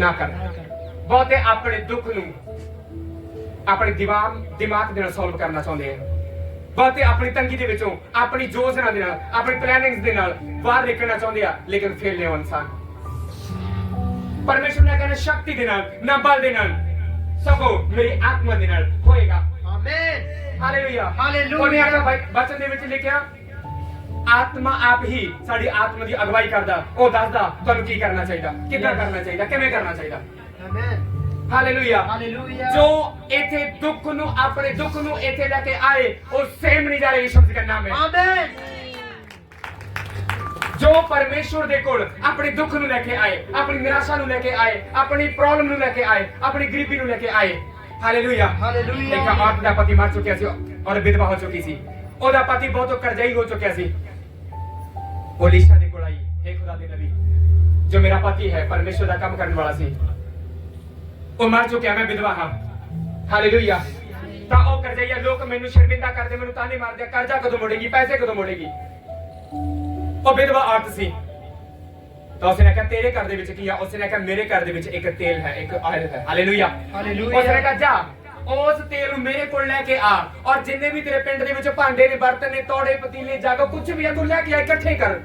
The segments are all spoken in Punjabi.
ਨਾ ਕਰ ਬਹੁਤੇ ਆਪਣੇ ਦੁੱਖ ਨੂੰ ਆਪਣੇ ਦਿਮਾਗ ਦਿਮਾਗ ਦੇ ਨਾਲ ਸੋਲਵ ਕਰਨਾ ਚਾਹੁੰਦੇ ਆ। ਬਹੁਤੇ ਆਪਣੀ ਤੰਗੀ ਦੇ ਵਿੱਚੋਂ ਆਪਣੀ ਯੋਜਨਾ ਦੇ ਨਾਲ ਆਪਣੀ ਪਲੈਨਿੰਗਸ ਦੇ ਨਾਲ ਬਾਹਰ ਨਿਕਲਣਾ ਚਾਹੁੰਦੇ ਆ ਲੇਕਿਨ ਫੇਲ ਨੇ ਇਨਸਾਨ ਪਰਮੇਸ਼ਰ ਨੇ ਕਹਿੰਦਾ ਸ਼ਕਤੀ ਦੇ ਨਾਲ ਨਾ ਬਲ ਦੇ ਨਾਲ ਸਗੋਂ ਮੇਰੀ ਆਤਮਾ ਦੇ ਨਾਲ ਹੋਏਗਾ। Amen hallelujah hallelujah. ਉਹਨੇ ਆਗਾ ਬਚਨ ਦੇ ਵਿੱਚ ਲਿਖਿਆ ਆਤਮਾ ਆਪ ਹੀ ਸਾਡੀ ਆਤਮਾ ਦੀ ਅਗਵਾਈ ਕਰਦਾ। ਉਹ ਦੱਸਦਾ ਤੁਹਾਨੂੰ ਕੀ ਕਰਨਾ ਚਾਹੀਦਾ? ਕਿੱਦਾਂ ਕਰਨਾ ਚਾਹੀਦਾ? ਕਿਵੇਂ ਕਰਨਾ ਚਾਹੀਦਾ? ਆਮੇਨ ਹਾਲੇਲੂਇਆ ਹਾਲੇਲੂਇਆ ਜੋ ਇੱਥੇ ਦੁੱਖ ਨੂੰ ਆਪਣੇ ਦੁੱਖ ਨੂੰ ਇੱਥੇ ਲੈ ਕੇ ਆਏ ਉਹ ਸੇਮ ਨਹੀਂ ਜਾ ਰਹੇ ਯਿਸੂ ਦਾ ਨਾਮ ਹੈ। ਆਮੇਨ ਜੋ ਪਰਮੇਸ਼ਵਰ ਦੇ ਕੋਲ ਆਪਣੇ ਦੁੱਖ ਨੂੰ ਲੈ ਕੇ ਆਏ ਆਪਣੀ ਨਿਰਾਸ਼ਾ ਨੂੰ ਲੈ ਕੇ ਆਏ ਆਪਣੀ ਪ੍ਰੋਬਲਮ ਨੂੰ ਲੈ ਕੇ ਆਏ ਆਪਣੀ ਗਰੀਬੀ ਨੂੰ ਲੈ ਕੇ ਆਏ। Hallelujah hallelujah. ਇੱਕ ਔਰਤ ਦਾ ਪਤੀ ਮਰ ਚੁੱਕਿਆ ਸੀ ਔਰ ਵਿਧਵਾ ਹੋ ਚੁੱਕੀ ਸੀ। ਉਹਦਾ ਪਤੀ ਬਹੁਤ ਕਰਜ਼ਾਈ ਹੋ ਚੁੱਕਿਆ ਸੀ। ਉਹ ਲੀਸ਼ਾ ਦੇ ਕੋਲ ਆਈ। ਹੈ ਖੁਦਾ ਦੇ ਨਬੀ ਜੋ ਮੇਰਾ ਪਤੀ ਹੈ ਪਰਮੇਸ਼ਵਰ ਦਾ ਕੰਮ ਕਰਨ ਵਾਲਾ ਸੀ। ਉਹ ਮਰ ਚੁੱਕਿਆ ਮੈਂ ਵਿਧਵਾ ਹਾਂ। ਹਾਲੇਲੂਇਆ ਤਾਂ ਉਹ ਕਰਜ਼ਾਈਆ ਲੋਕ ਮੈਨੂੰ ਸ਼ਰਮਿੰਦਾ ਕਰਦੇ ਮੈਨੂੰ ਤਾਨੇ ਮਾਰਦੇ ਆ, ਕਰਜ਼ਾ ਕਦੋਂ ਮੋੜੇਗੀ ਪੈਸੇ ਕਦੋਂ ਮੋੜੇਗੀ? ਉਹ ਵਿਧਵਾ ਔਰਤ ਸੀ। ਤਾਂ ਉਸਨੇ ਕਿਹਾ ਤੇਰੇ ਘਰ ਦੇ ਵਿੱਚ ਕੀ ਆ? ਉਸਨੇ ਕਿਹਾ ਮੇਰੇ ਘਰ ਦੇ ਵਿੱਚ ਇੱਕ ਤੇਲ ਹੈ ਇੱਕ ਆਇਲ ਹੈ। Hallelujah hallelujah. ਉਸਨੇ ਕਿਹਾ ਜਾ। ਉਸ ਤੇਲ ਨੂੰ ਮੇਰੇ ਕੋਲ ਲੈ ਕੇ ਆ। ਔਰ ਜਿੰਨੇ ਵੀ ਤੇਰੇ ਪਿੰਡ ਦੇ ਵਿੱਚ ਭਾਂਡੇ ਨੇ, ਬਰਤਨ ਨੇ, ਤੋੜੇ, ਪਤੀਲੇ, ਜਾਗੋ ਕੁਝ ਵੀ ਆ, ਤੂੰ ਲੈ ਕੇ ਆ, ਇਕੱਠੇ ਕਰ।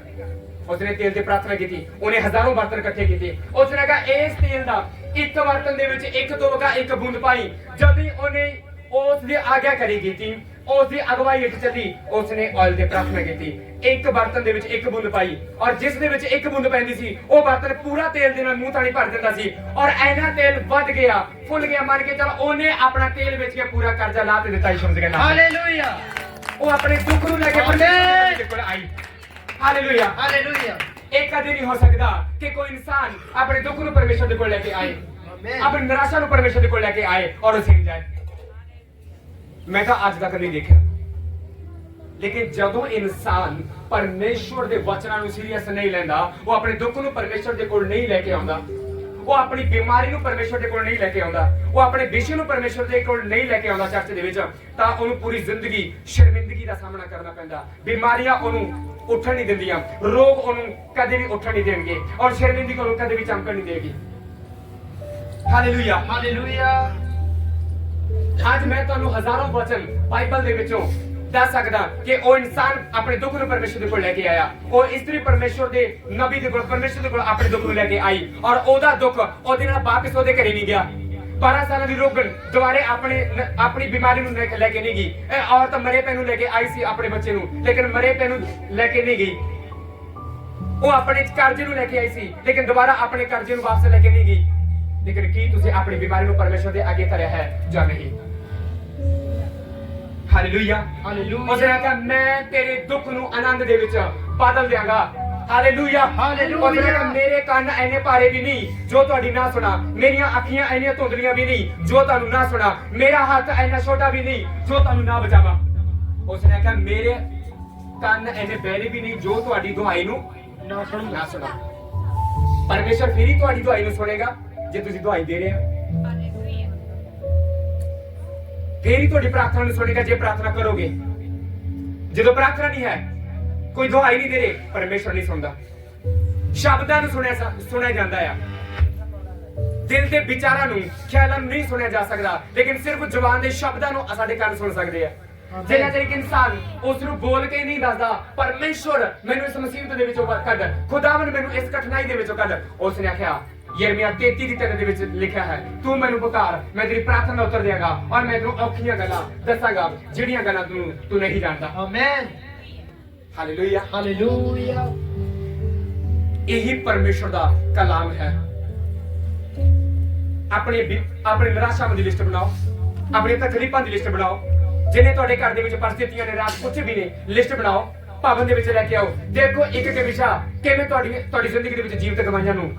ਉਸਨੇ ਤੇਲ ਦੀ ਪ੍ਰਾਰਥਨਾ ਕੀਤੀ। ਉਹਨੇ ਹਜ਼ਾਰਾਂ ਬਰਤਨ ਇਕੱਠੇ ਕੀਤੇ। ਉਸਨੇ ਕਿਹਾ, ਇਸ ਤੇਲ ਦਾ ਇੱਕ ਬਰਤਨ ਦੇ ਵਿੱਚ ਇੱਕ ਤੋਲਕਾ ਇੱਕ ਬੂੰਦ ਪਾਈ। ਜਦ ਹੀ ਉਹਨੇ ਉਸ ਦੀ ਆਗਿਆ ਕਰੀ ਕੀਤੀ ਉਸ ਦੀ ਅਗਵਾਈ ਵਿੱਚ ਚੱਲੀ। ਉਸਨੇ ਆਇਲ ਦੀ ਪ੍ਰਾਰਥਨਾ ਕੀਤੀ। ਇੱਕ ਬਰਤਨ ਦੇ ਵਿੱਚ ਇੱਕ ਬੂੰਦ ਪਾਈ ਔਰ ਜਿਸ ਦੇ ਵਿੱਚ ਇੱਕ ਬੂੰਦ ਪੈਂਦੀ ਸੀ ਉਹ ਬਰਤਨ ਪੂਰਾ ਤੇਲ ਦੇ ਨਾਲ ਮੂੰਹ ਤਾਣੀ ਭਰ ਦਿੰਦਾ ਸੀ ਔਰ ਐਨਾ ਤੇਲ ਵੱਧ ਗਿਆ ਫੁੱਲ ਗਿਆ ਮੰਨ ਕੇ ਚਲ ਉਹਨੇ ਆਪਣਾ ਤੇਲ ਵੇਚ ਕੇ ਪੂਰਾ ਕਰਜ਼ਾ ਲਾ ਤੇ ਦਿੱਤਾ ਯਿਸੂ ਦੇ ਨਾਮ ਹਾਲੇਲੂਇਆ ਉਹ ਆਪਣੇ ਦੁੱਖ ਨੂੰ ਲੈ ਕੇ ਪਰਮੇਸ਼ਰ ਦੇ ਕੋਲ ਆਈ। ਹਾਲੇਲੂਇਆ ਹਾਲੇਲੂਇਆ ਇਹ ਕਦੇ ਨਹੀਂ ਹੋ ਸਕਦਾ ਕਿ ਕੋਈ ਇਨਸਾਨ ਆਪਣੇ ਦੁੱਖ ਨੂੰ ਪਰਮੇਸ਼ਰ ਦੇ ਕੋਲ ਲੈ ਕੇ ਆਏ। ਆਪਣੀ ਨਿਰਾਸ਼ਾ ਨੂੰ ਪਰਮੇਸ਼ਰ ਦੇ ਕੋਲ ਲੈ ਕੇ ਆਏ ਔਰ ਉਹ ਸਿੱਖ ਜਾਏ। ਮੈਂ ਤਾਂ ਅੱਜ ਤੱਕ ਨਹੀਂ ਦੇਖਿਆ। ਲੇਕਿਨ ਜਦੋਂ ਇਨਸਾਨ ਪਰਮੇਸ਼ਵਰ ਦੇ ਵਚਨਾਂ ਨੂੰ ਸੀਰੀਅਸ ਨਹੀਂ ਲੈਂਦਾ, ਉਹ ਆਪਣੇ ਦੁੱਖ ਨੂੰ ਪਰਮੇਸ਼ਵਰ ਦੇ ਕੋਲ ਨਹੀਂ ਲੈ ਕੇ ਆਉਂਦਾ, ਉਹ ਆਪਣੀ ਬਿਮਾਰੀ ਨੂੰ ਪਰਮੇਸ਼ਵਰ ਦੇ ਕੋਲ ਨਹੀਂ ਲੈ ਕੇ ਆਉਂਦਾ, ਉਹ ਆਪਣੇ ਵਿਸ਼ੇ ਨੂੰ ਪਰਮੇਸ਼ਵਰ ਦੇ ਕੋਲ ਨਹੀਂ ਲੈ ਕੇ ਆਉਂਦਾ ਚਰਚ ਦੇ ਵਿੱਚ, ਤਾਂ ਉਹਨੂੰ ਪੂਰੀ ਜ਼ਿੰਦਗੀ ਸ਼ਰਮਿੰਦਗੀ ਦਾ ਸਾਹਮਣਾ ਕਰਨਾ ਪੈਂਦਾ। ਬਿਮਾਰੀਆਂ ਉਹਨੂੰ ਉੱਠਣ ਨਹੀਂ ਦਿੰਦੀਆਂ, ਰੋਗ ਉਹਨੂੰ ਕਦੇ ਵੀ ਉੱਠਣ ਨਹੀਂ ਦੇਣਗੇ ਔਰ ਸ਼ਰਮਿੰਦਗੀ ਉਹਨੂੰ ਕਦੇ ਵੀ ਚਮਕਣ ਨਹੀਂ ਦੇਗੀ ਹਾਲੇਲੂਇਆ ਹਾਲੇਲੂਇਆ ਅੱਜ ਮੈਂ ਤੁਹਾਨੂੰ ਹਜ਼ਾਰਾਂ ਵਚਨ ਬਾਈਬਲ ਦੇ ਵਿੱਚੋਂ ਦੱਸ ਸਕਦਾ ਕਿ ਉਹ ਇਨਸਾਨ ਆਪਣੇ ਦੁੱਖ ਨੂੰ ਪਰਮੇਸ਼ਰ ਦੇ ਕੋਲ ਲੈ ਕੇ ਆਇਆ। ਉਹ ਇਸਤਰੀ ਪਰਮੇਸ਼ਰ ਦੇ ਨਬੀ ਦੇ ਕੋਲ, ਪਰਮੇਸ਼ਰ ਦੇ ਕੋਲ ਆਪਣੇ ਦੁੱਖ ਨੂੰ ਲੈ ਕੇ ਆਈ ਔਰ ਉਹਦਾ ਦੁੱਖ ਉਹਦੇ ਨਾਲ ਵਾਪਸ ਉਹਦੇ ਘਰੇ ਨਹੀਂ ਗਿਆ। 12 ਸਾਲਾਂ ਦੀ ਰੋਗਣ ਦੁਬਾਰੇ ਆਪਣੇ ਆਪਣੀ ਬਿਮਾਰੀ ਨੂੰ ਲੈ ਕੇ ਨਹੀਂ ਗਈ। ਇਹ ਔਰਤ ਮਰੇ ਪੈ ਨੂੰ ਲੈ ਕੇ ਆਈ ਸੀ ਆਪਣੇ ਬੱਚੇ ਨੂੰ, ਲੇਕਿਨ ਮਰੇ ਪੈ ਨੂੰ ਲੈ ਕੇ ਨਹੀਂ ਗਈ। ਉਹ ਆਪਣੇ ਕਰਜ਼ੇ ਨੂੰ ਲੈ ਕੇ ਆਈ ਸੀ, ਲੇਕਿਨ ਦੁਬਾਰਾ ਆਪਣੇ ਕਰਜ਼ੇ ਨੂੰ ਵਾਪਸ ਲੈ ਕੇ ਨਹੀਂ ਗਈ। ਲੇਕਿਨ ਕੀ ਤੁਸੀਂ ਆਪਣੀ ਬਿਮਾਰੀ ਨੂੰ ਪਰਮੇਸ਼ਰ ਦੇ ਅੱਗੇ ਧਰਿਆ ਹੈ ਜਾਂ ਨਹੀਂ? Hallelujah hallelujah. ਉਸਨੇ ਕਿਹਾ ਮੈਂ ਤੇਰੇ ਦੁੱਖ ਨੂੰ ਆਨੰਦ ਦੇ ਵਿੱਚ ਬਦਲ ਦਿਆਂਗਾ। Hallelujah hallelujah. ਕਿਹਾ ਮੇਰੇ ਕੰਨ ਐਨੇ ਭਾਰੇ ਵੀ ਨਹੀਂ ਜੋ ਤੁਹਾਡੀ ਨਾ ਸੁਣਾ। ਮੇਰੀਆਂ ਅੱਖੀਆਂ ਐਨੀਆਂ ਧੁੰਦਲੀਆਂ ਵੀ ਨਹੀਂ ਜੋ ਤੁਹਾਨੂੰ ਨਾ ਸੁਣਾ। ਮੇਰਾ ਹੱਥ ਐਨਾ ਛੋਟਾ ਵੀ ਨਹੀਂ ਜੋ ਤੁਹਾਨੂੰ ਨਾ ਬਚਾਵਾ। ਉਸਨੇ ਕਿਹਾ ਮੇਰੇ ਕੰਨ ਐਨੇ ਬਹਿਰੇ ਵੀ ਨਹੀਂ ਜੋ ਤੁਹਾਡੀ ਦੁਆਈ ਨੂੰ ਨਾ ਸੁਣ। ਨਾ ਸੁਣਾ। ਪਰਮੇਸ਼ਰ ਫਿਰ ਹੀ ਤੁਹਾਡੀ ਦੁਆਈ ਨੂੰ ਸੁਣੇਗਾ ਜੇ ਤੁਸੀਂ ਦੁਆਈ ਦੇ ਰਹੇ ਹੋ। ਫਿਰ ਹੀ ਤੁਹਾਡੀ ਪ੍ਰਾਰਥਨਾ ਨੂੰ ਸੁਣੇਗਾ ਜੇ ਪ੍ਰਾਰਥਨਾ ਕਰੋਗੇ। ਜਦੋਂ ਪ੍ਰਾਰਥਨਾ ਨਹੀਂ ਹੈ ਕੋਈ ਦੁਆਈ ਨਹੀਂ ਦੇ ਰਹੇ ਪਰਮੇਸ਼ਰ ਨਹੀਂ ਸੁਣਦਾ। ਸ਼ਬਦਾਂ ਨੂੰ ਸੁਣਿਆ ਸੁਣਿਆ ਜਾਂਦਾ ਆ। ਦਿਲ ਦੇ ਵਿਚਾਰਾਂ ਨੂੰ ਖਿਆਲਾਂ ਨੂੰ ਨਹੀਂ ਸੁਣਿਆ ਜਾ ਸਕਦਾ ਲੇਕਿਨ ਸਿਰਫ ਜ਼ੁਬਾਨ ਦੇ ਸ਼ਬਦਾਂ ਨੂੰ ਸਾਡੇ ਕੰਨ ਸੁਣ ਸਕਦੇ ਆ। ਜਿਹੜਾ ਜਿਹੜਾ ਇੱਕ ਇਨਸਾਨ ਉਸ ਨੂੰ ਬੋਲ ਕੇ ਨਹੀਂ ਦੱਸਦਾ ਪਰਮੇਸ਼ਵਰ ਮੈਨੂੰ ਇਸ ਮੁਸੀਬਤ ਦੇ ਵਿੱਚੋਂ ਕੱਢ ਖੁਦਾਵੰ ਮੈਨੂੰ ਇਸ ਕਠਿਨਾਈ ਦੇ ਵਿੱਚੋਂ ਕੱਢ ਉਸ ਨੇ ਆਖਿਆ ਯਰਮੀਆ 33 ਦੀ ਤੇਰੇ ਦੇ ਵਿੱਚ ਲਿਖਿਆ ਹੈ ਤੂੰ ਮੈਨੂੰ ਪੁਕਾਰ ਮੈਂ ਤੇਰੀ ਪ੍ਰਾਰਥਨਾ ਉੱਤਰ ਦੇਵਾਂਗਾ ਔਰ ਮੈਂ ਤੈਨੂੰ ਔਖੀਆਂ ਗੱਲਾਂ ਦੱਸਾਂਗਾ ਜਿਹੜੀਆਂ ਗੱਲਾਂ ਤੂੰ ਤੂੰ ਨਹੀਂ ਜਾਣਦਾ। ਆਮੇਨ ਹਾਲੇਲੂਇਆ ਹਾਲੇਲੂਇਆ ਇਹੀ ਪਰਮੇਸ਼ਵਰ ਦਾ ਕਲਾਮ ਹੈ। ਆਪਣੀ ਆਪਣੀ ਨਿਰਾਸ਼ਾਵਾਂ ਦੀ ਲਿਸਟ ਬਣਾਓ ਆਪਣੀ ਤਕਲੀਫਾਂ ਦੀ ਲਿਸਟ ਬਣਾਓ ਜਿਨੇ ਤੁਹਾਡੇ ਘਰ ਦੇ ਵਿੱਚ ਪਰਿਸਥਿਤੀਆਂ ਨੇ ਰਾਤ ਕੁਝ ਵੀ ਨੇ ਲਿਸਟ ਬਣਾਓ ਪਾਵਨ ਦੇ ਵਿੱਚ ਲੈ ਕੇ ਆਓ। ਦੇਖੋ ਇੱਕ ਇੱਕ ਵਿਸ਼ਾ ਕਿਵੇਂ ਤੁਹਾਡੀ ਤੁਹਾਡੀ ਜ਼ਿੰਦਗੀ ਦੇ ਵਿੱਚ ਜੀਵਤ ਗਵਾਈਆਂ ਨੂੰ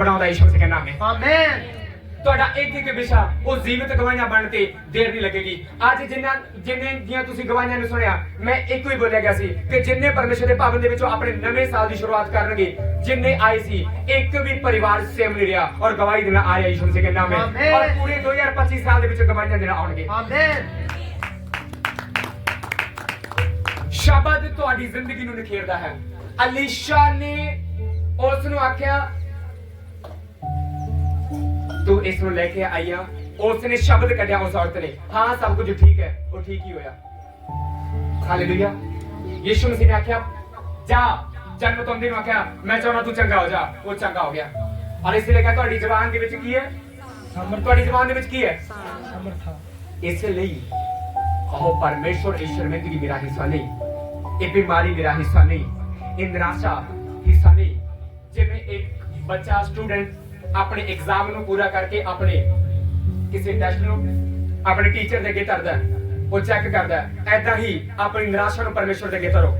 ਬਣਾਉਂਦਾ ਮਸੀਹ ਦਾ ਨਾਮ ਆਮੇਨ ਤੁਹਾਡਾ ਇੱਕ ਇੱਕ ਵਿਸ਼ਾ ਉਹ ਜੀਵਤ ਗਵਾਈਆਂ ਬਣਨ ਤੇ ਦੇਰ ਨਹੀਂ ਲੱਗੇਗੀ। ਅੱਜ ਜਿੰਨਾ ਜਿੰਨੇ ਦੀਆਂ ਤੁਸੀਂ ਗਵਾਈਆਂ ਨੂੰ ਸੁਣਿਆ ਮੈਂ ਇੱਕੋ ਹੀ ਬੋਲਿਆ ਗਿਆ ਸੀ ਕਿ ਜਿੰਨੇ ਪਰਮੇਸ਼ਰ ਦੇ ਭਵਨ ਦੇ ਵਿੱਚੋਂ ਆਪਣੇ ਨਵੇਂ ਸਾਲ ਦੀ ਸ਼ੁਰੂਆਤ ਕਰਨਗੇ ਜਿੰਨੇ ਆਏ ਸੀ ਇੱਕ ਵੀ ਪਰਿਵਾਰ ਸੇਮ ਨਹੀਂ ਰਿਹਾ ਔਰ ਗਵਾਹੀ ਦੇਣਾ ਆ ਰਿਹਾ ਯਿਸੂ ਮਸੀਹ ਦੇ ਨਾਮ ਹੈ। ਔਰ ਪੂਰੇ 2025 ਸਾਲ ਦੇ ਵਿੱਚ ਗਵਾਹੀਆਂ ਦੇਣਾ ਆਉਣਗੇ। ਆਮੇਨ ਸ਼ਬਦ ਤੁਹਾਡੀ ਜ਼ਿੰਦਗੀ ਨੂੰ ਨਿਖੇਰਦਾ ਹੈ। ਅਲੀਸ਼ਾ ਨੇ ਉਸ ਨੂੰ ਆਖਿਆ तू इस लेके आईया उसने शब्द कटिया उस औरत ने। हाँ सब कुछ ठीक है। वो ठीक ही होया। खाली लिया यीशु मसीह ने आख्या जा जन्म तो तुम दिन आख्या मैं चाहना तू चंगा हो जा। वो चंगा हो गया। और इसे लेकर थोड़ी जबान की है। हिस्सा नहीं बीमारी मेरा हिस्सा नहीं निराशा हिस्सा नहीं जब एक बच्चा ਆਪਣੇ ਐਗਜ਼ਾਮ ਨੂੰ ਪੂਰਾ ਕਰਕੇ ਆਪਣੇ ਕਿਸੇ ਟੈਸਟ ਨੂੰ ਆਪਣੇ ਟੀਚਰ ਦੇ ਅੱਗੇ ਧਰਦਾ ਉਹ ਚੈੱਕ ਕਰਦਾ। ਐਦਾਂ ਹੀ ਆਪਣੀ ਨਿਰਾਸ਼ਾ ਨੂੰ ਪਰਮੇਸ਼ਵਰ ਦੇ ਅੱਗੇ ਧਰੋ।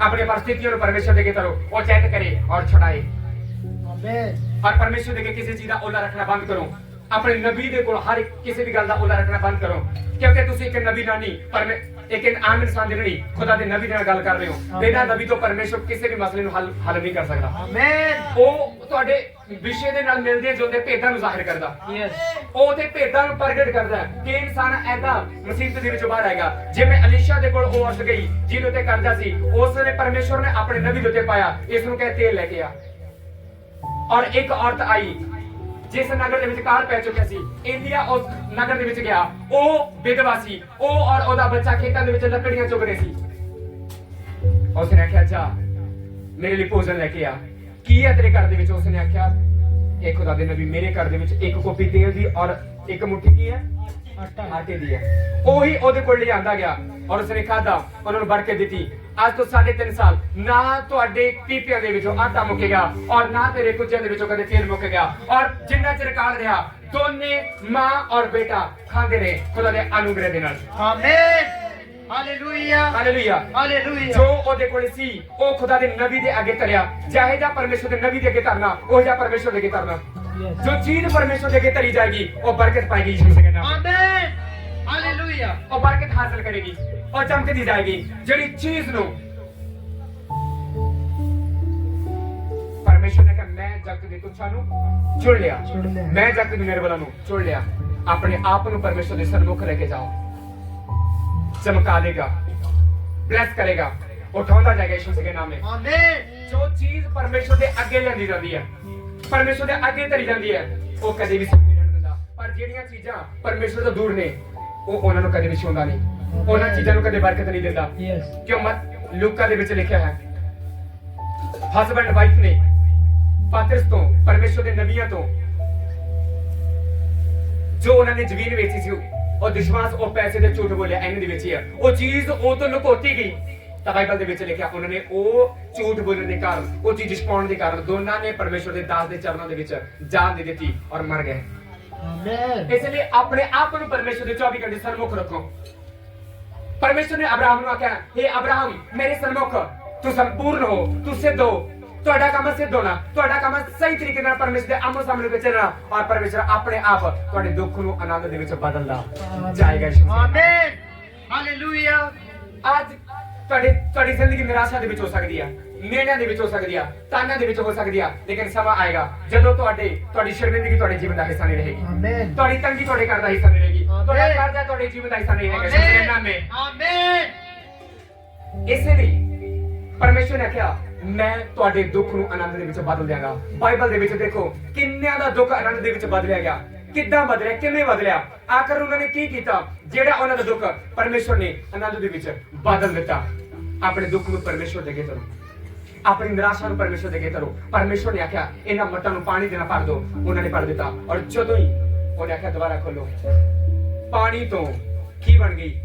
ਆਪਣੀ ਪਰਿਸਥਿਤੀਆਂ ਨੂੰ ਪਰਮੇਸ਼ਵਰ ਦੇ ਅੱਗੇ ਧਰੋ ਉਹ ਚੈੱਕ ਕਰੇ ਔਰ ਛੁਡਾਏ। ਔਰ ਪਰਮੇਸ਼ਵਰ ਦੇ ਅੱਗੇ ਕਿਸੇ ਚੀਜ਼ ਦਾ ਓਲਾ ਰੱਖਣਾ ਬੰਦ ਕਰੋ। ਆਪਣੇ ਨਬੀ ਦੇ ਕੋਲ ਹਰ ਕਿਸੇ ਵੀ ਗੱਲ ਦਾ ਓਲਾ ਰੱਖਣਾ ਬੰਦ ਕਰੋ। ਕਿਉਂਕਿ ਤੁਸੀਂ ਇੱਕ ਨਬੀ ਨਾਲ ਨਹੀਂ ਪਰ ਇੱਕ ਆਮ ਇਨਸਾਨ ਦੇ ਨਹੀਂ ਖੁਦਾ ਦੇ ਨਬੀ ਦੇ ਨਾਲ ਗੱਲ ਕਰ ਰਹੇ ਹੋ ਬਿਨਾਂ ਨਬੀ ਤੋਂ ਪਰਮੇਸ਼ਵਰ ਕਿਸੇ ਵੀ ਮਸਲੇ ਨੂੰ ਹੱਲ ਹੱਲ ਨਹੀਂ ਕਰ ਸਕਦਾ। ਆਮੇਨ ਉਹ ਤੁਹਾਡੇ ਵਿਸ਼ੇ ਦੇ ਨਾਲ ਮਿਲਦੇ ਜੁਲਦੇ ਭੇਦਾਂ ਨੂੰ ਜ਼ਾਹਿਰ ਕਰਦਾ। ਯੈਸ ਉਹ ਉਹਦੇ ਭੇਦਾਂ ਨੂੰ ਪ੍ਰਗਟ ਕਰਦਾ ਕਿ ਇਨਸਾਨ ਐਦਾ ਮੁਸੀਬਤ ਦੇ ਵਿੱਚੋਂ ਬਾਹਰ ਆਏਗਾ। ਜਿਵੇਂ ਅਲੀਸ਼ਾ ਦੇ ਕੋਲ ਉਹ ਔਰਤ ਗਈ ਜਿਹਦੇ ਉੱਤੇ ਕਰਜ਼ਾ ਸੀ ਉਸ ਨੇ ਪਰਮੇਸ਼ਵਰ ਨੇ ਆਪਣੇ ਨਬੀ ਦੇ ਉੱਤੇ ਪਾਇਆ ਇਸ ਨੂੰ ਕਹੇ ਤੇਲ ਲੈ ਕੇ ਆ। ਔਰ ਇੱਕ ਔਰਤ ਆਈ ਜਿਸ ਨਗਰ ਦੇ ਵਿੱਚ ਕਾਲ ਪੈ ਚੁੱਕਿਆ ਸੀ, ਇੰਡੀਆ ਉਸ ਨਗਰ ਦੇ ਵਿੱਚ ਗਿਆ। ਉਹ ਵਿਧਵਾ ਸੀ। ਉਹ ਔਰ ਉਹਦਾ ਬੱਚਾ ਖੇਤਾਂ ਦੇ ਵਿੱਚ ਲੱਕੜੀਆਂ ਚੁਗ ਰਹੇ ਸੀ। ਉਸਨੇ ਆਖਿਆ, ਜਾ, ਮੇਰੇ ਲਈ ਭੋਜਨ ਲੈ ਕੇ ਆ। ਕੀ ਹੈ ਤੇਰੇ ਘਰ ਦੇ ਵਿੱਚ? ਉਸਨੇ ਆਖਿਆ, ਇਹ ਖੁਦਾ ਦੇ ਨਬੀ, ਮੇਰੇ ਘਰ ਦੇ ਵਿੱਚ ਇੱਕ ਕੋਪੀ ਤੇਲ ਦੀ ਔਰ ਇੱਕ ਮੁੱਠੀ ਕੀ ਹੈ? ਆਟਾ ਆਟੇ ਦੀ ਹੈ ਉਹੀ ਉਹਦੇ ਕੋਲ ਲਿਆਂਦਾ ਗਿਆ ਔਰ ਉਸਨੇ ਖਾਦਾ ਉਹਨਾਂ ਨੂੰ ਵੜ ਕੇ ਦਿੱਤੀ। ਅੱਜ ਤੋਂ 3.5 ਸਾਲ ਨਾ ਤੁਹਾਡੇ ਪੀਪਿਆਂ ਦੇ ਵਿੱਚੋਂ ਆਟਾ ਮੁੱਕੇਗਾ ਔਰ ਨਾ ਤੇਰੇ ਕੁੱਜਿਆਂ ਦੇ ਵਿੱਚੋਂ ਕਦੇ ਤੇਲ ਮੁੱਕੇਗਾ ਔਰ ਜਿੰਨਾ ਚਿਰ ਕਾਲ ਰਿਹਾ ਦੋਨੇ ਮਾਂ ਔਰ ਬੇਟਾ ਖਾਂਦੇ ਰਹੇ ਖੁਦਾ ਦੇ ਅਨੁਗ੍ਰਹ ਦੇ ਨਾਲ। ਆਮੇਨ ਹਾਲੇਲੂਇਆ ਹਾਲੇਲੂਇਆ ਹਾਲੇਲੂਇਆ ਜੋ ਉਹਦੇ ਕੋਲ ਸੀ ਉਹ ਖੁਦਾ ਦੇ ਨਬੀ ਦੇ ਅੱਗੇ ਧਰਿਆ ਚਾਹੇ ਜਾਂ ਪਰਮੇਸ਼ਰ ਦੇ ਨਬੀ ਦੇ ਅੱਗੇ ਧਰਨਾ ਉਹ ਜਾਂ ਪਰਮੇਸ਼ਰ ਦੇ ਅੱਗੇ ਧਰਨਾ। ਚੀਜ਼ ਪਰਮੇਸ਼ਰ ਦੇ ਅੱਗੇ ਧਰੀ ਜਾਏਗੀ ਉਹ ਬਰਕਤ ਪਾਏਗੀ ਯਿਸੂ ਮਸੀਹ ਦੇ ਨਾਮ। ਆਮੇਨ ਹਾਲੇਲੂਇਆ ਉਹ ਬਰਕਤ ਹਾਸਲ ਕਰੇਗੀ ਉਹ ਚਮਕਦੀ ਜਾਏਗੀ। ਜਿਹੜੀ ਚੀਜ਼ ਨੂੰ ਪਰਮੇਸ਼ਰ ਨੇ ਕਿਹਾ ਮੈਂ ਜਗਤ ਦੇ ਤੁਛਾਂ ਨੂੰ ਚੁਣ ਲਿਆ। ਮੈਂ ਜਗਤ ਦੇ ਮੇਰੇ ਵੱਲੋਂ ਨੂੰ ਚੁਣ ਲਿਆ। ਆਪਣੇ ਆਪ ਨੂੰ ਪਰਮੇਸ਼ਰ ਦੇ ਸਨਮੁਖ ਲੈ ਕੇ ਜਾਓ। ਚਮਕਾ ਦੇਗਾ ਬਲੈਸ ਕਰੇਗਾ ਉਠਾਉਂਦਾ ਜਾਏਗਾ ਯਿਸੂ ਦੇ ਨਾਮ ਵਿੱਚ ਆਮੇਨ ਜੋ ਚੀਜ਼ ਪਰਮੇਸ਼ਰ ਦੇ ਅੱਗੇ ਲਿਆਂਦੀ ਜਾਂਦੀ ਹੈ ਪਰਮੇਸ਼ਰ ਦੇ ਅੱਗੇ ਧਰੀ ਜਾਂਦੀ ਹੈ। ਉਹ ਕਦੇ ਵੀ ਸੁਣੀ ਨਹੀਂ ਦਿੰਦਾ। ਪਰ ਜਿਹੜੀਆਂ ਚੀਜ਼ਾਂ ਪਰਮੇਸ਼ਰ ਤੋਂ ਦੂਰ ਨੇ ਉਹ ਉਹਨਾਂ ਨੂੰ ਕਦੇ ਵੀ ਛੂੰਦਾ ਨਹੀਂ। ਉਹਨਾਂ ਚੀਜ਼ਾਂ ਨੂੰ ਕਦੇ ਬਰਕਤ ਨਹੀਂ ਦਿੰਦਾ। ਕਿਉਂ ਮਤ ਲੂਕਾ ਦੇ ਵਿੱਚ ਲਿਖਿਆ ਹੈ ਹਸਬੰਡ ਵਾਈਫ ਨੇ ਪਾਤਰਸ ਤੋਂ ਪਰਮੇਸ਼ਰ ਦੇ ਨਬੀਆਂ ਤੋਂ ਜੋ ਉਹਨਾਂ ਨੇ ਜ਼ਮੀਨ ਵੇਚੀ ਸੀ ਉਹ ਵਿਸ਼ਵਾਸ ਉਹ ਪੈਸੇ ਦੇ ਝੂਠ ਬੋਲਿਆ ਇਹਨਾਂ ਦੇ ਵਿੱਚ ਹੀ ਹੈ ਉਹ ਚੀਜ਼ ਉਹ ਤੋਂ ਲੁਕੋਤੀ ਗਈ। ਤਾਂ ਬਾਈਬਲ ਦੇ ਵਿੱਚ ਲਿਖਿਆ ਉਹਨਾਂ ਨੇ ਉਹ ਝੂਠ ਬੋਲਣ ਦੇ ਕਾਰਨ ਉਹ ਚੀਜ਼ ਛਪਾਉਣ ਦੇ ਕਾਰਨ ਦੋਨਾਂ ਨੇ ਪਰਮੇਸ਼ਰ ਦੇ ਦਾਸ ਦੇ ਚਰਨਾਂ ਦੇ ਵਿੱਚ ਜਾਨ ਦੇ ਦਿੱਤੀ ਔਰ ਮਰ ਗਏ। ਆਮੇਨ ਇਸ ਲਈ ਆਪਣੇ ਆਪ ਨੂੰ ਪਰਮੇਸ਼ਰ ਦੇ 24 ਘੰਟੇ ਸਨਮੁਖ ਰੱਖੋ। ਪਰਮੇਸ਼ਰ ਨੇ ਅਬਰਾਹਮ ਨੂੰ ਆਖਿਆ हे ਅਬਰਾਹਮ ਮੇਰੇ ਸਨਮੁਖ ਤੂੰ ਸੰਪੂਰਨ ਹੋ ਤੂੰ ਸਿੱਧ ਹੋ। ਤੁਹਾਡਾ ਕੰਮ ਸਿੱਧ ਹੋਣਾ ਤੁਹਾਡਾ ਕੰਮ ਸਹੀ ਤਰੀਕੇ ਨਾਲ ਪਰਮੇਸ਼ਰ ਦੇ ਆਮੋ ਸਾਹਮਣੇ ਵਿੱਚ ਚੱਲਣਾ ਔਰ ਪਰਮੇਸ਼ਰ ਆਪਣੇ ਆਪ ਤੁਹਾਡੇ ਦੁੱਖ ਨੂੰ ਆਨੰਦ ਦੇ ਵਿੱਚ ਬਦਲਦਾ ਜਾਏਗਾ। ਆਮੇਨ ਹਾਲੇਲੂਇਆ ਅੱਜ ਤੁਹਾਡੀ ਤੁਹਾਡੀ ਜ਼ਿੰਦਗੀ ਨਿਰਾਸ਼ਾ ਦੇ ਵਿੱਚ ਹੋ ਸਕਦੀ ਆ ਮਿਹਨਤਾਂ ਦੇ ਵਿੱਚ ਹੋ ਸਕਦੀ ਆ ਤਾਨਾਂ ਦੇ ਵਿੱਚ ਹੋ ਸਕਦੀ ਆ ਲੇਕਿਨ ਸਮਾਂ ਆਏਗਾ ਜਦੋਂ ਤੁਹਾਡੇ ਤੁਹਾਡੀ ਸ਼ਰਮਿੰਦਗੀ ਤੁਹਾਡੇ ਜੀਵਨ ਦਾ ਹਿੱਸਾ ਨਹੀਂ ਰਹੇਗੀ। ਤੁਹਾਡੀ ਤੰਗੀ ਤੁਹਾਡੇ ਘਰ ਦਾ ਹਿੱਸਾ ਨਹੀਂ ਰਹੇਗੀ। ਤੁਹਾਡਾ ਕਰਜ਼ਾ ਤੁਹਾਡੇ ਜੀਵਨ ਦਾ ਹਿੱਸਾ ਨਹੀਂ ਰਹੇਗਾ। ਦੇ ਨਾਮ। ਆਮੇਨ ਇਸੇ ਲਈ ਪਰਮੇਸ਼ਰ ਨੇ ਕਿਹਾ ਮੈਂ ਤੁਹਾਡੇ ਦੁੱਖ ਨੂੰ ਆਨੰਦ ਦੇ ਵਿੱਚ ਬਦਲ ਦਿਆਂਗਾ। ਬਾਈਬਲ ਦੇ ਵਿੱਚ ਦੇਖੋ ਕਿੰਨਿਆਂ ਦਾ ਦੁੱਖ ਆਨੰਦ ਦੇ ਵਿੱਚ ਬਦਲਿਆ ਗਿਆ। ਕਿੱਦਾਂ ਬਦਲਿਆ ਕਿਵੇਂ ਬਦਲਿਆ? ਆਖਰ ਉਹਨਾਂ ਨੇ ਕੀ ਕੀਤਾ? ਜਿਹੜਾ ਉਹਨਾਂ ਦਾ ਦੁੱਖ ਪਰਮੇਸ਼ਰ ਨੇ ਆਨੰਦ ਦੇ ਵਿੱਚ ਬਦਲ ਦਿੱਤਾ। ਆਪਣੇ ਦੁੱਖ ਨੂੰ ਪਰਮੇਸ਼ਰ ਦੇ ਅੱਗੇ ਧਰੋ ਆਪਣੀ ਨਿਰਾਸ਼ਾ ਨੂੰ ਪਰਮੇਸ਼ਰ ਦੇ ਅੱਗੇ ਧਰੋ ਪਰਮੇਸ਼ਰ ਨੇ ਆਖਿਆ, ਇਹਨਾਂ ਮੱਟਾਂ ਨੂੰ ਪਾਣੀ ਦੇਣਾ ਭਰ ਦਿਓ। ਉਹਨਾਂ ਨੇ ਭਰ ਦਿੱਤਾ। ਔਰ ਜਦੋਂ ਹੀ ਉਹਨੇ ਆਖਿਆ, ਦੁਬਾਰਾ ਖੋਲੋ ਪਾਣੀ ਤੋਂ ਕੀ ਬਣ ਗਈ?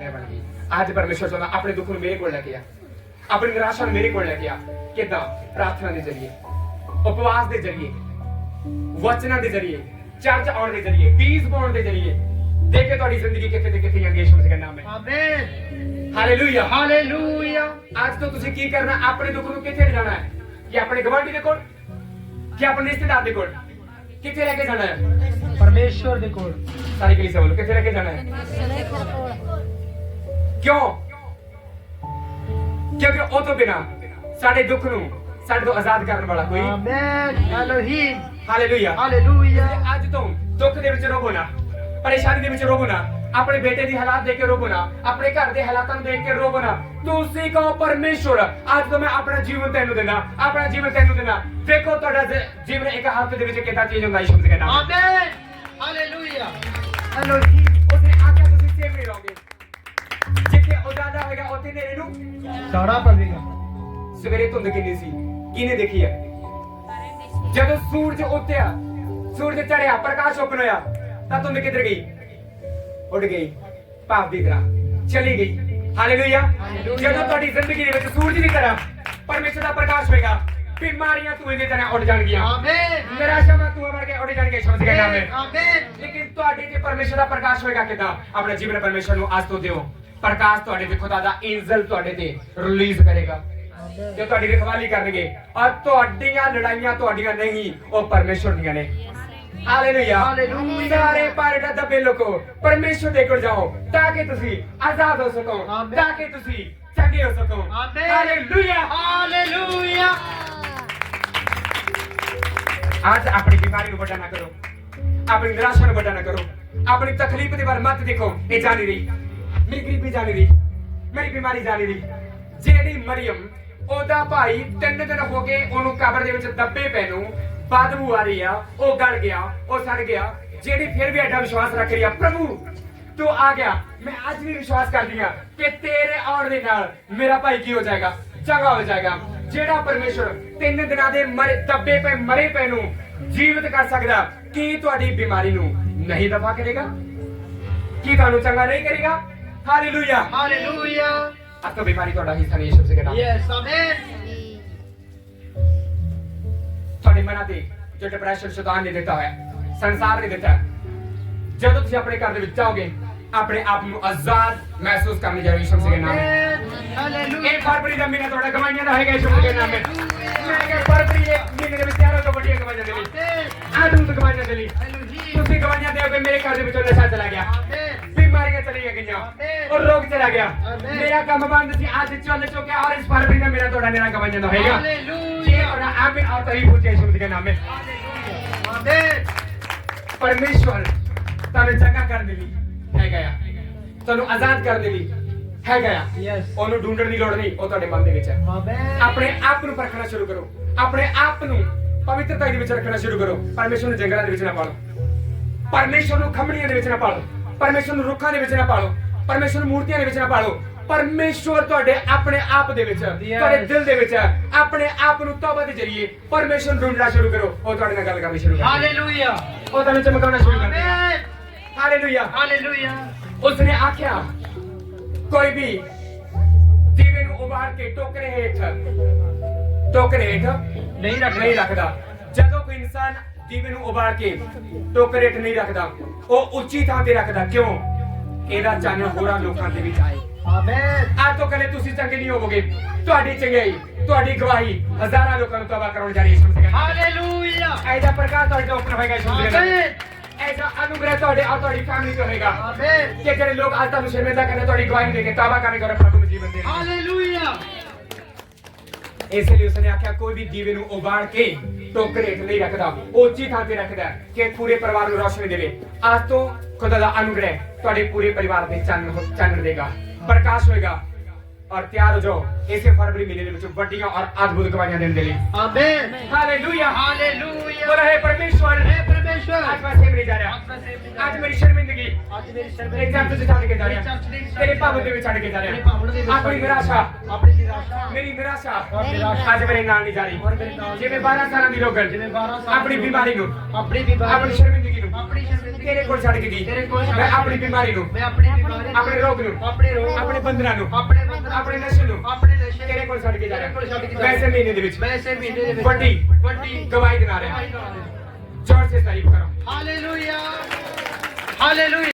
ਮੈਂ ਬਣ ਗਈ। ਅੱਜ ਪਰਮੇਸ਼ਰ ਚਾਹੁੰਦਾ ਆਪਣੇ ਦੁੱਖ ਨੂੰ ਮੇਰੇ ਕੋਲ ਲੈ ਕੇ ਆ। ਆਪਣੀ ਨਿਰਾਸ਼ਾ ਨੂੰ ਮੇਰੇ ਕੋਲ ਲੈ ਕੇ ਆ। ਕਿਦਾਂ? ਪ੍ਰਾਰਥਨਾ ਦੇ ਜ਼ਰੀਏ। ਉਪਵਾਸ ਦੇ ਜ਼ਰੀਏ। ਵਚਨਾਂ ਦੇ ਜ਼ਰੀਏ। ਚਰਚ ਆਉਣ ਦੇ ਜ਼ਰੀਏ। ਬੀਜ ਪਾਉਣ ਦੇ ਜ਼ਰੀਏ। ਦੇਖੇ ਤੁਹਾਡੀ ਜ਼ਿੰਦਗੀ ਕਿੱਥੇ ਤੇ ਹਾਲੇਲੂਇਆ ਹਾਲੇਲੂਇਆ ਅੱਜ ਤੋਂ ਤੁਸੀਂ ਕੀ ਕਰਨਾ? ਆਪਣੇ ਦੁੱਖ ਨੂੰ ਕਿੱਥੇ ਜਾਣਾ ਹੈ? ਕਿ ਆਪਣੇ ਗਵਾਂਢੀ ਦੇ ਕੋਲ? ਕਿ ਆਪਣੇ ਰਿਸ਼ਤੇਦਾਰ ਦੇ ਕੋਲ? ਕਿੱਥੇ ਲੈ ਕੇ ਜਾਣਾ ਹੈ? ਪਰਮੇਸ਼ਵਰ ਦੇ ਕੋਲ। ਸਾਰੀ ਕਲੀ ਸਵਾਲ ਕਿੱਥੇ ਲੈ ਕੇ ਜਾਣਾ ਹੈ? ਕਿਉਂ? ਕਿਉਂਕਿ ਉਹ ਤੋਂ ਬਿਨਾ ਸਾਡੇ ਦੁੱਖ ਨੂੰ ਸਾਡੇ ਤੋਂ ਆਜ਼ਾਦ ਕਰਨ ਵਾਲਾ ਕੋਈ ਆਮੇਨ ਹਾਲੇਲੂਇਆ ਹਾਲੇਲੂਇਆ ਅੱਜ ਤੋਂ ਦੁੱਖ ਦੇ ਵਿੱਚ ਰੋਵੋ ਨਾ। ਪਰੇਸ਼ਾਨੀ ਦੇ ਵਿੱਚ ਰੋਵੋ ਨਾ। ਆਪਣੇ ਬੇਟੇ ਦੀ ਹਾਲਾਤ ਦੇਖ ਕੇ ਰੋਵੋ ਨਾ। ਆਪਣੇ ਘਰ ਦੇ ਹਾਲਾਤਾਂ ਨੂੰ ਦੇਖ ਕੇ ਰੋਵੋ ਨਾ। ਤੁਸੀਂ ਕਹੋ ਪਰਮੇਸ਼ਵਰ ਅੱਜ ਤੋਂ ਮੈਂ ਆਪਣਾ ਜੀਵਨ ਤੈਨੂੰ ਦੇਣਾ ਆਪਣਾ ਜੀਵਨ ਤੈਨੂੰ ਦੇਣਾ ਦੇਖੋ ਤੁਹਾਡਾ ਜੀਵਨ ਇੱਕ ਹਫ਼ਤੇ ਦੇ ਵਿੱਚ ਕਿੱਦਾਂ ਚੇਂਜ ਹੁੰਦਾ ਯਿਸੂ ਦੇ ਨਾਮ। ਆਮੇਨ ਹਾਲੇਲੂਇਆ ਹਲੋ ਜੀ ਉਸਨੇ ਆਖਿਆ ਤੁਸੀਂ ਸੇਵ ਨਹੀਂ ਰਹੋਗੇ। ਜਿੱਥੇ ਉਜਾਲਾ ਹੋਏਗਾ ਉੱਥੇ ਨੇਰੇ ਨੂੰ ਸਾੜਾ ਪਵੇਗਾ ਸਵੇਰੇ ਧੁੰਦ ਕਿੰਨੀ ਸੀ? ਕਿਹਨੇ ਦੇਖੀ ਹੈ ਜਦੋਂ ਸੂਰਜ ਉੱਤਿਆ ਸੂਰਜ ਚੜਿਆ ਪ੍ਰਕਾਸ਼ ਓਪਨ ਹੋਇਆ ਤਾਂ ਧੁੰਦ ਕਿੱਧਰ ਗਈ? ਉੱਡ ਗਈ। ਭਾਵ ਦੀ ਤਰ੍ਹਾਂ। ਚਲੀ ਗਈ। ਹਾਲੇਲੂਇਆ। ਜਦੋਂ ਤੁਹਾਡੀ ਜ਼ਿੰਦਗੀ ਦੇ ਵਿੱਚ ਸੂਰਜ ਦੀ ਤਰ੍ਹਾਂ ਪਰਮੇਸ਼ਰ ਦਾ ਪ੍ਰਕਾਸ਼ ਹੋਏਗਾ ਬਿਮਾਰੀਆਂ ਤੂੰ ਦੀ ਤਰ੍ਹਾਂ ਉੱਡ ਜਾਣਗੀਆਂ। ਆਮੇਨ। ਨਿਰਾਸ਼ਾਵਾਂ ਤੂੰ ਕੇ ਉੱਡ ਜਾਣਗੇ ਸ਼ਬਦ ਦੇ ਨਾਮ ਵਿੱਚ ਆਮੇਨ। ਲੇਕਿਨ ਤੁਹਾਡੇ ਤੇ ਪਰਮੇਸ਼ਰ ਦਾ ਪ੍ਰਕਾਸ਼ ਹੋਏਗਾ ਕਿਦਾਂ? ਆਪਣੇ ਜੀਵਨ ਪਰਮੇਸ਼ਰ ਨੂੰ ਅੱਜ ਤੋਂ ਦਿਓ। ਪ੍ਰਕਾਸ਼ ਤੁਹਾਡੇ ਤੇ ਖੁਦਾ ਦਾ ਐਂਜਲ ਤੁਹਾਡੇ ਤੇ ਰਿਲੀਜ਼ ਕਰੇਗਾ। ਜੋ ਤੁਹਾਡੀ ਰਖਵਾਲੀ ਕਰਨਗੇ ਔਰ ਤੁਹਾਡੀਆਂ ਲੜਾਈਆਂ ਤੁਹਾਡੀਆਂ ਨਹੀਂ ਉਹ ਪਰਮੇਸ਼ਰ ਦੀਆਂ ਨੇ। ਹਾਲੇਲੂਇਆ। ਸਾਰੇ ਪਾਰਟਾ ਦੱਬੇ ਲੋਕੋ ਪਰਮੇਸ਼ਰ ਦੇ ਕੋਲ ਜਾਓ ਤਾਂ ਕਿ ਤੁਸੀਂ ਆਜ਼ਾਦ ਹੋ ਸਕੋ। ਤਾਂ ਕਿ ਤੁਸੀਂ ਚੰਗੇ ਹੋ ਸਕੋ। ਹਾਲੇਲੂਇਆ ਹਾਲੇਲੂਇਆ ਅੱਜ ਆਪਣੀ ਬਿਮਾਰੀ ਨੂੰ ਵੱਡਾ ਨਾ ਕਰੋ ਆਪਣੀ ਨਿਰਾਸ਼ਾ ਨੂੰ ਵੱਡਾ ਨਾ ਕਰੋ ਆਪਣੀ ਤਕਲੀਫ ਦੇ ਬਾਰੇ ਮਤ ਦੇਖੋ ਇਹ ਜਾਣੀ ਰਹੀ ਮੇਰੀ ਗਰੀਬੀ ਜਾਣੀ ਰਹੀ ਮੇਰੀ ਬਿਮਾਰੀ ਜਾਣੀ ਰਹੀ ਜਿਹੜੀ ਮਰੀਮ ਉਹਦਾ ਭਾਈ ਤਿੰਨ ਦਿਨ ਹੋ ਗਏ ਉਹਨੂੰ ਕਬਰ ਦੇ ਵਿੱਚ ਦੱਬੇ ਪੈ ਨੂੰ ਬਦਬੂ ਆ ਰਹੀ ਆ ਉਹ ਗਲ ਗਿਆ ਉਹ ਸੜ ਗਿਆ। ਜਿਹੜੀ ਫਿਰ ਵੀ ਐਡਾ ਵਿਸ਼ਵਾਸ ਰੱਖ ਰਹੀ ਆ ਪ੍ਰਭੂ ਤੂੰ ਆ ਗਿਆ। ਮੈਂ ਅੱਜ ਵੀ ਵਿਸ਼ਵਾਸ ਕਰਦੀ ਆ ਕਿ ਤੇਰੇ ਆਉਣ ਦੇ ਨਾਲ ਮੇਰਾ ਭਾਈ ਕੀ ਹੋ ਜਾਏਗਾ? ਚੰਗਾ ਹੋ ਜਾਏਗਾ। ਜਿਹੜਾ ਪਰਮੇਸ਼ਰ ਤਿੰਨ ਦਿਨਾਂ ਦੇ ਮਰੇ ਦੱਬੇ ਪਏ ਮਰੇ ਪਏ ਨੂੰ ਜੀਵਿਤ ਕਰ ਸਕਦਾ ਕੀ ਤੁਹਾਡੀ ਬਿਮਾਰੀ ਨੂੰ ਨਹੀਂ ਦਫਾ ਕਰੇਗਾ? ਕੀ ਤੁਹਾਨੂੰ ਚੰਗਾ ਨਹੀਂ ਕਰੇਗਾ? ਹਾਲੇਲੂਇਆ ਹਾਲੇਲੂਇਆ ਅੱਜ ਤੋਂ ਬਿਮਾਰੀ ਤੁਹਾਡਾ ਹਿੱਸਾ ਨਹੀਂ ਯਿਸੂ ਦੇ ਨਾਮ। ਯੈਸ ਆਮੇਨ ਤੁਹਾਡੇ ਮਨਾਂ ਤੇ ਜੋ ਡਿਪਰੈਸ਼ਨ ਸ਼ੈਤਾਨ ਨੇ ਦਿੱਤਾ ਹੋਇਆ ਸੰਸਾਰ ਨੇ ਦਿੱਤਾ। ਜਦੋਂ ਤੁਸੀਂ ਆਪਣੇ ਘਰ ਦੇ ਵਿੱਚ ਜਾਓਗੇ ਆਪਣੇ ਆਪ ਨੂੰ ਆਜ਼ਾਦ ਮਹਿਸੂਸ ਕਰਨੀ ਜਾਓਗੇ ਯਿਸੂ ਦੇ ਨਾਮ ਇਹ ਫਰਵਰੀ ਦਾ ਮਹੀਨਾ ਤੁਹਾਡਾ ਗਵਾਈਆਂ ਦਾ ਹੈਗਾ ਯਿਸੂ ਦੇ ਨਾਮ ਮੈਂ ਕਿਹਾ ਫਰਵਰੀ ਦੇ ਮਹੀਨੇ ਦੇ ਵਿੱਚ ਤਿਆਰੋ ਤੋਂ ਵੱਡੀਆਂ ਗਵਾਈਆਂ ਦੇ ਲਈ ਆਦਮ ਤੋਂ ਗਵਾਈਆਂ ਦੇ ਲਈ। ਤੁਸੀਂ ਗਵਾਈਆਂ ਦੇਓਗੇ ਮੇਰੇ ਘਰ ਦੇ ਵਿੱਚੋਂ ਨਸ਼ਾ ਚਲਾ ਗਿਆ। ਬਿਮਾਰੀਆਂ ਚਲੀਆਂ ਗਈਆਂ। ਔਰ ਰੋਗ ਚਲਾ ਗਿਆ। ਮੇਰਾ ਕੰਮ ਬੰਦ ਸੀ। ਅੱਜ ਚੱਲ ਚੁੱਕਿਆ ਔਰ ਇਸ ਫਰਵਰੀ ਦਾ ਮੇਰਾ ਤੁਹਾਡਾ ਮੇਰਾ ਗਵਾਈਆਂ ਦਾ ਹੋਏਗਾ। ਜੇ ਹਾਲੇਲੂਇਆ અને આમે આવતા એ પૂછે યશુમતીના નામે પરમેશ્વર તને જગા કરી દીધી થઈ ગયા તને આઝાદ કરી દીધી થઈ ગયા ઓનું ઢૂંઢણની લોડ નહીં ઓ તને મંદિર વિચાર આપણે આપનું પરખણા શરૂ કરો આપણે આપનું પવિત્રતા વિચાર રખણા શરૂ કરો પરમેશ્વરને જંગલા ને વેચના પાડો પરમેશ્વરનું ખમણીને વેચના પાડો પરમેશ્વરનું રૂખાને વેચના પાડો પરમેશ્વરનું મૂર્તિને વેચના પાડો ਪਰਮੇਸ਼ਵਰ ਤੁਹਾਡੇ ਆਪਣੇ ਆਪ ਦੇ ਵਿੱਚ ਹੈ, ਤੁਹਾਡੇ ਦਿਲ ਦੇ ਵਿੱਚ ਹੈ। ਆਪਣੇ ਆਪ ਨੂੰ ਤੌਬਾ ਦੇ ਜਰੀਏ ਪਰਮੇਸ਼ਵਰ ਨੂੰ ਢੂੰਡਣਾ ਸ਼ੁਰੂ ਕਰੋ। ਉਹ ਤੁਹਾਡੇ ਨਾਲ ਗੱਲ ਕਰਨੀ ਸ਼ੁਰੂ ਕਰ ਹਾਲੇਲੂਇਆ ਉਹ ਤੁਹਾਨੂੰ ਚਮਕਾਉਣਾ ਸ਼ੁਰੂ ਕਰ ਦੇਗਾ ਹਾਲੇਲੂਇਆ ਹਾਲੇਲੂਇਆ ਉਸਨੇ ਆਖਿਆ ਕੋਈ ਵੀ ਦੀਵੇ ਨੂੰ ਉਬਾਲ ਕੇ ਟੋਕਰੇ ਹੇਠ ਟੋਕਰੇ ਹੇਠ ਨਹੀਂ ਰੱਖ ਨਹੀਂ ਰੱਖਦਾ। ਜਦੋਂ ਕੋਈ ਇਨਸਾਨ ਦੀਵੇ ਨੂੰ ਉਬਾਲ ਕੇ ਟੋਕਰੇ ਹੇਠ ਨਹੀਂ ਰੱਖਦਾ ਉਹ ਉੱਚੀ ਥਾਂ ਤੇ ਰੱਖਦਾ। ਕਿਉਂ? ਇਹਦਾ ਚਾਨਣ ਹੋਰਾਂ ਲੋਕਾਂ ਦੇ ਵਿੱਚ ਆਏ। ਆਮੇਨ। ਅੱਜ ਤੋਂ ਕਦੇ ਤੁਸੀਂ ਚੰਗੇ ਨਹੀਂ ਹੋਵੋਗੇ। ਤੁਹਾਡੀ ਚੰਗਿਆਈ ਤੁਹਾਡੀ ਗਵਾਹੀ ਹਜ਼ਾਰਾਂ ਲੋਕਾਂ ਨੂੰ ਤਬਾਹ ਕਰਾਉਣ ਜਾ ਰਹੀ ਹੈ ਯਿਸੂ ਮਸੀਹ ਹਾਲੇਲੂਇਆ। ਐਦਾ ਪ੍ਰਕਾਸ਼ ਤੁਹਾਡੇ ਉੱਪਰ ਹੋਏਗਾ ਯਿਸੂ ਮਸੀਹ ਆਮੇਨ। ਐਸਾ ਅਨੁਗ੍ਰਹ ਤੁਹਾਡੇ ਔਰ ਤੁਹਾਡੀ ਫੈਮਿਲੀ ਤੋਂ ਹੋਏਗਾ। ਆਮੇਨ। ਕਿ ਜਿਹੜੇ ਲੋਕ ਅੱਜ ਤੁਹਾਨੂੰ ਸ਼ਰਮਿੰਦਾ ਕਰਦੇ ਤੁਹਾਡੀ ਗਵਾਹੀ ਦੇ ਕੇ ਤੌਬਾ ਕਰਨਗੇ ਔਰ ਪ੍ਰਭੂ ਨੂੰ ਜੀਵਨ ਦੇਣਗੇ ਹਾਲੇਲੂਇਆ। ਇਸੇ ਲਈ ਉਸਨੇ ਆਖਿਆ ਕੋਈ ਵੀ ਦੀਵੇ ਨੂੰ ਉਬਾਲ ਕੇ ਟੋਕਰੇ ਹੇਠ ਨਹੀਂ ਰੱਖਦਾ ਉੱਚੀ ਥਾਂ ਤੇ ਰੱਖਦਾ ਕਿ ਪੂਰੇ ਪਰਿਵਾਰ ਨੂੰ ਰੋਸ਼ਨੀ ਦੇਵੇ। ਅੱਜ ਤੋਂ ਖੁਦਾ ਦਾ ਅਨੁਗ੍ਰਹਿ ਤੁਹਾਡੇ ਪੂਰੇ ਪਰਿਵਾਰ ਤੇ ਚਾਨਣ ਹੋ- ਚਾਨਣ ਦੇਗਾ। ਪ੍ਰਕਾਸ਼ ਹੋਏਗਾ ਔਰ ਤਿਆਰ ਹੋ ਜਾਓ ਇਸੇ ਫਰਵਰੀ ਮਹੀਨੇ ਦੇ ਵਿੱਚ ਵੱਡੀਆਂ ਔਰ ਅਦਭੁਤ ਗਵਾਹੀਆਂ ਦੇਣ ਦੇ ਲਈ। ਆਮੇਨ ਹਾਲੇਲੂਇਆ ਹਾਲੇਲੂਇਆ ਬੋਲ ਹੈ ਪਰਮੇਸ਼ਵਰ। ਹੈ ਪਰਮੇਸ਼ਵਰ। ਅੱਜ ਮੈਂ ਸੇਵ ਨਹੀਂ ਜਾ ਰਿਹਾ। ਅੱਜ ਮੇਰੀ ਸ਼ਰਮਿੰਦਗੀ। ਅੱਜ ਮੇਰੀ ਮੇਰੇ ਸਰਬੇ ਚਰਚ ਚ ਛੱਡ ਕੇ ਜਾ ਰਿਹਾ। ਤੇਰੇ ਭਵਨ ਦੇ ਵਿੱਚ ਛੱਡ ਕੇ ਜਾ ਰਿਹਾ। ਆਪਣੀ ਨਿਰਾਸ਼ਾ। ਆਪਣੀ ਨਿਰਾਸ਼ਾ। ਮੇਰੀ ਨਿਰਾਸ਼ਾ। ਅੱਜ ਮੇਰੇ ਨਾਲ ਨਹੀਂ ਜਾ ਰਹੀ। ਜਿਵੇਂ 12 ਸਾਲਾਂ ਦੀ ਰੋਗਨ ਜਿਵੇਂ 12 ਸਾਲ ਆਪਣੀ ਬਿਮਾਰੀ ਨੂੰ। ਆਪਣੀ ਬਿਮਾਰੀ ਸ਼ਰਮਿੰਦਗੀ ਆਪਣੀ ਸ਼ਰਮਿੰਦਗੀ ਤੇਰੇ ਕੋਲ ਛੱਡ ਕੇ ਗਈ। ਤੇਰੇ ਕੋਲ ਛੱਡ ਮੈਂ ਕੇ ਆਪਣੀ ਬਿਮਾਰੀ ਨੂੰ। ਮੈਂ ਆਪਣੀ ਬਿਮਾਰੀ ਆਪਣੇ ਰੋਗ ਨੂੰ। ਆਪਣੇ ਰੋਗ ਆਪਣੇ ਬੰਧਨਾਂ ਨੂੰ। ਆਪਣੇ ਆਪਣੇ ਨਸ਼ੇ ਨੂੰ। ਆਪਣੇ ਨਸ਼ੇ ਤੇਰੇ ਕੋਲ ਛੱਡ ਕੇ ਜਾ ਰਿਹਾ। ਮਹੀਨੇ ਦੇ ਵਿੱਚ। ਮੈਂ ਇਸੇ ਮਹੀਨੇ ਦੇ ਵਿੱਚ। ਵੱਡੀ। ਵੱਡੀ। ਗਵਾਹੀ ਦੇਣਾ ਰਿਹਾ। ਜੋਰ ਸੇ ਤਾਰੀਫ ਕਰੋ। ਹਾਲੇਲੂਇਆ। ਹਾਲੇਲੂਇਆ।